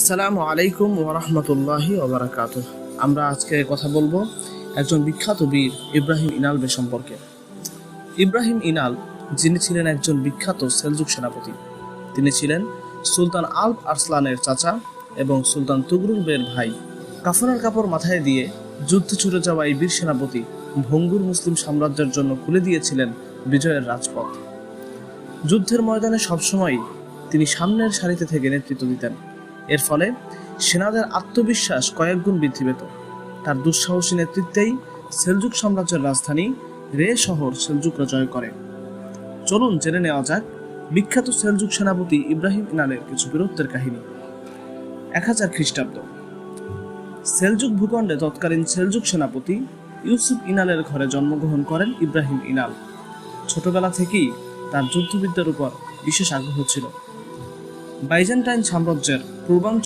আসসালামু আলাইকুম ওরহমতুল্লাহি ওবরাকাত আমরা আজকে কথা বলব একজন বিখ্যাত বীর ইব্রাহিম ইনাল বে সম্পর্কে। ইব্রাহিম ইনাল, যিনি ছিলেন একজন বিখ্যাত সেলজুক সেনাপতি, তিনি ছিলেন সুলতান আল আরসলানের চাচা এবং সুলতান তুগরুল বের ভাই। কাফনের কাপড় মাথায় দিয়ে যুদ্ধে ছুটে যাওয়া এই বীর সেনাপতি ভঙ্গুর মুসলিম সাম্রাজ্যের জন্য খুলে দিয়েছিলেন বিজয়ের রাজপথ। যুদ্ধের ময়দানে সবসময় তিনি সামনের সারিতে থেকে নেতৃত্ব দিতেন। এর ফলে সেনাদের আত্মবিশ্বাস কয়েক গুণ বৃদ্ধি পেত। তার দুঃসাহসী নেতৃত্বেই সেলজুক সাম্রাজ্যের রাজধানী রে শহর সেলজুকরা জয় করে। চলুন জেনে নেওয়া যাক বিখ্যাত সেলজুক সেনাপতি ইব্রাহিম ইনালের কিছু বীরত্বের কাহিনী। এক হাজার খ্রিস্টাব্দ। সেলজুক ভূখণ্ডে তৎকালীন সেলজুক সেনাপতি ইউসুফ ইনালের ঘরে জন্মগ্রহণ করেন ইব্রাহিম ইনাল। ছোটবেলা থেকেই তার যুদ্ধবিদ্যার উপর বিশেষ আগ্রহ ছিল। বাইজেন্টাইন সাম্রাজ্যের পূর্বাঞ্চল